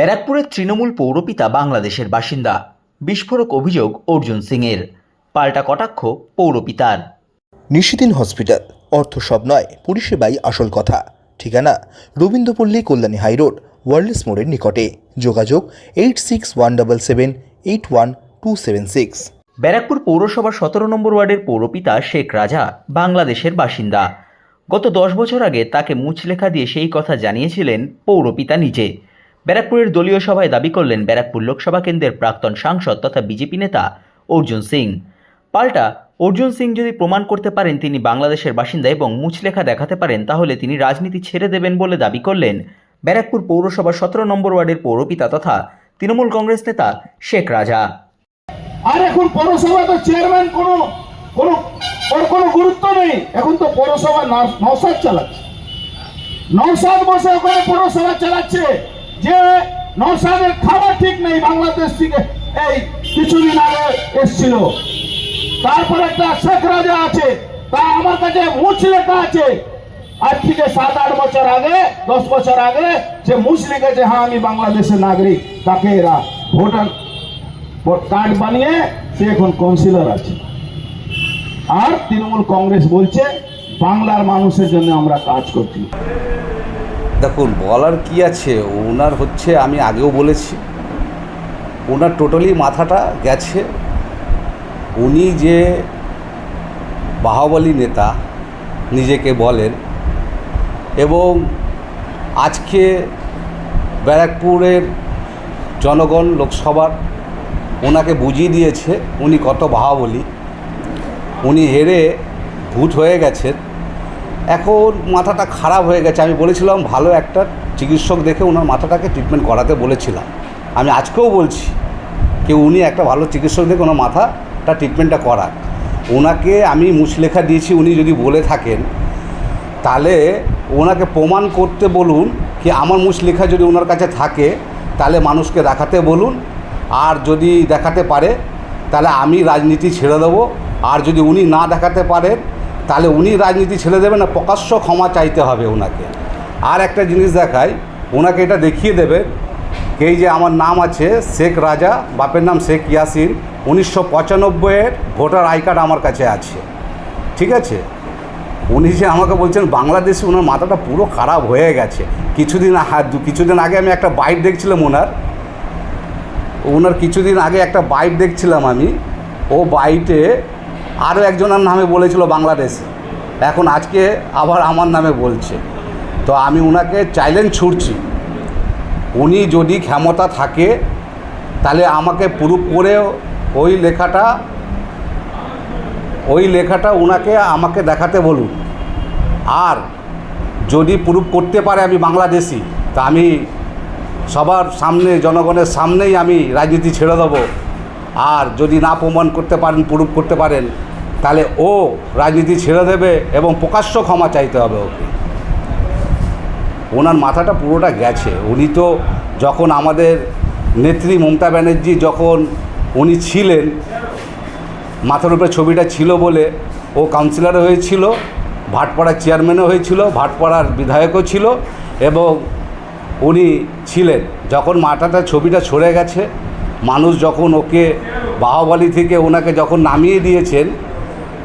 ব্যারাকপুরের তৃণমূল পৌরপিতা বাংলাদেশের বাসিন্দা। বিস্ফোরক অভিযোগ অর্জুন সিংয়ের। পাল্টা কটাক্ষ পৌরপিতার। নিশিদিন হসপিটাল অর্থ সব নয় পরিষেবাই আসল কথা। ঠিকানা রবীন্দ্রপল্লী কল্যাণী হাইরোড ওয়ার্ল্ডস মোড়ের নিকটে। যোগাযোগ eight six one double seven eight one two seven six. Barrackpore পৌরসভার সতেরো নম্বর ওয়ার্ডের পৌরপিতা শেখ রাজা বাংলাদেশের বাসিন্দা। গত দশ বছর আগে তাকে মুচলেখা দিয়ে সেই কথা জানিয়েছিলেন পৌরপিতা নিজে। ব্যারাকপুরের দলীয় সভায় দাবি করলেন ব্যারাকপুর লোকসভা কেন্দ্রের প্রাক্তন সাংসদ তথা বিজেপি নেতা অর্জুন সিং। পাল্টা, অর্জুন সিং যদি প্রমাণ করতে পারেন তিনি বাংলাদেশের বাসিন্দা এবং মুচলেখা দেখাতে পারেন, তাহলে তিনি রাজনীতি ছেড়ে দেবেন বলে দাবি করলেন ব্যারাকপুর পৌরসভার সতেরো নম্বর ওয়ার্ডের পৌরপিতা তথা তৃণমূল কংগ্রেস নেতা শেখ রাজা। আর এখন পৌরসভা তো চেয়ারম্যান কোনো কোনো, ওর কোনো গুরুত্ব নেই। এখন তো পৌরসভা নওশাদ চালাচ্ছে। নওশাদ বসে ওখানে পৌরসভা চালাচ্ছে। যে নওশাদের খাবার ঠিক নেই বাংলাদেশ থেকে, এই কিছুদিন আগে এসছিল। তারপরে একটা শেখ রাজা আছে, তা আমার কাছে মুছ লেখা আছে। আজ থেকে সাত, আট বছর আগে, দশ বছর আগে সে মুছ লিখেছে হ্যাঁ আমি বাংলাদেশের নাগরিক, তাকে এরা ভোটার কার্ড বানিয়ে সে এখন কাউন্সিলর আছে। আর তৃণমূল কংগ্রেস বলছে, বাংলার মানুষের জন্য আমরা কাজ করছি। দেখুন, বলার কি আছে? ওনার হচ্ছে, আমি আগেও বলেছি, ওনার টোটালি মাথাটা গেছে। উনি যে বাহুবলী নেতা নিজেকে বলেন এবং আজকে ব্যারাকপুরের জনগণ লোকসভার ওনাকে বুঝিয়ে দিয়েছে, উনি কত বাহাবলী। উনি হেরে ভূত হয়ে গেছেন। এখন মাথাটা খারাপ হয়ে গেছে। আমি বলেছিলাম, ভালো একটা চিকিৎসক দেখে ওনার মাথাটাকে ট্রিটমেন্ট করাতে বলেছিলাম। আমি আজকেও বলছি যে উনি একটা ভালো চিকিৎসক দেখে ওনার মাথাটা ট্রিটমেন্টটা করাক। ওনাকে আমি মুচলেখা দিয়েছি, উনি যদি বলে থাকেন, তাহলে ওনাকে প্রমাণ করতে বলুন কি আমার মুচলেখা যদি ওনার কাছে থাকে, তাহলে মানুষকে দেখাতে বলুন। আর যদি দেখাতে পারে, তাহলে আমি রাজনীতি ছেড়ে দেবো। আর যদি উনি না দেখাতে পারেন তাহলে উনি রাজনীতি ছেড়ে দেবেন না, প্রকাশ্য ক্ষমা চাইতে হবে ওনাকে আর একটা জিনিস দেখায় ওনাকে এটা দেখিয়ে দেবে এই যে আমার নাম আছে শেখ রাজা, বাপের নাম শেখ ইয়াসিন, উনিশশো পঁচানব্বইয়ের ভোটার আই কার্ড আমার কাছে আছে। ঠিক আছে? উনি যে আমাকে বলছেন, বাংলাদেশে ওনার মাথাটা পুরো খারাপ হয়ে গেছে। কিছুদিন হা- দু- কিছুদিন আগে আমি একটা বাইট দেখছিলাম ওনার। ওনার কিছুদিন আগে একটা বাইট দেখছিলাম আমি। ও বাইটে আরও একজনের নামে বলেছিল বাংলাদেশে। এখন আজকে আবার আমার নামে বলছে। তো আমি ওনাকে চ্যালেঞ্জ ছুটছি উনি যদি ক্ষমতা থাকে, তাহলে আমাকে প্রুফ করে ওই লেখাটা ওই লেখাটা ওনাকে আমাকে দেখাতে বলুন। আর যদি প্রুফ করতে পারে আমি বাংলাদেশি, তা আমি সবার সামনে, জনগণের সামনেই আমি রাজনীতি ছেড়ে দেবো। আর যদি না প্রমাণ করতে পারেন প্রুফ করতে পারেন তাহলে ও রাজনীতি ছেড়ে দেবে এবং প্রকাশ্য ক্ষমা চাইতে হবে ওকে। ওনার মাথাটা পুরোটা গেছে। উনি তো যখন আমাদের নেত্রী মমতা ব্যানার্জি যখন উনি ছিলেন, মাথার উপরে ছবিটা ছিল বলে ও কাউন্সিলরও হয়েছিল, ভাটপাড়ার চেয়ারম্যানও হয়েছিল, ভাটপাড়ার বিধায়কও ছিল এবং উনি ছিলেন। যখন মাথাটা, ছবিটা ছড়ে গেছে, মানুষ যখন ওকে বাহুবলী থেকে ওনাকে যখন নামিয়ে দিয়েছেন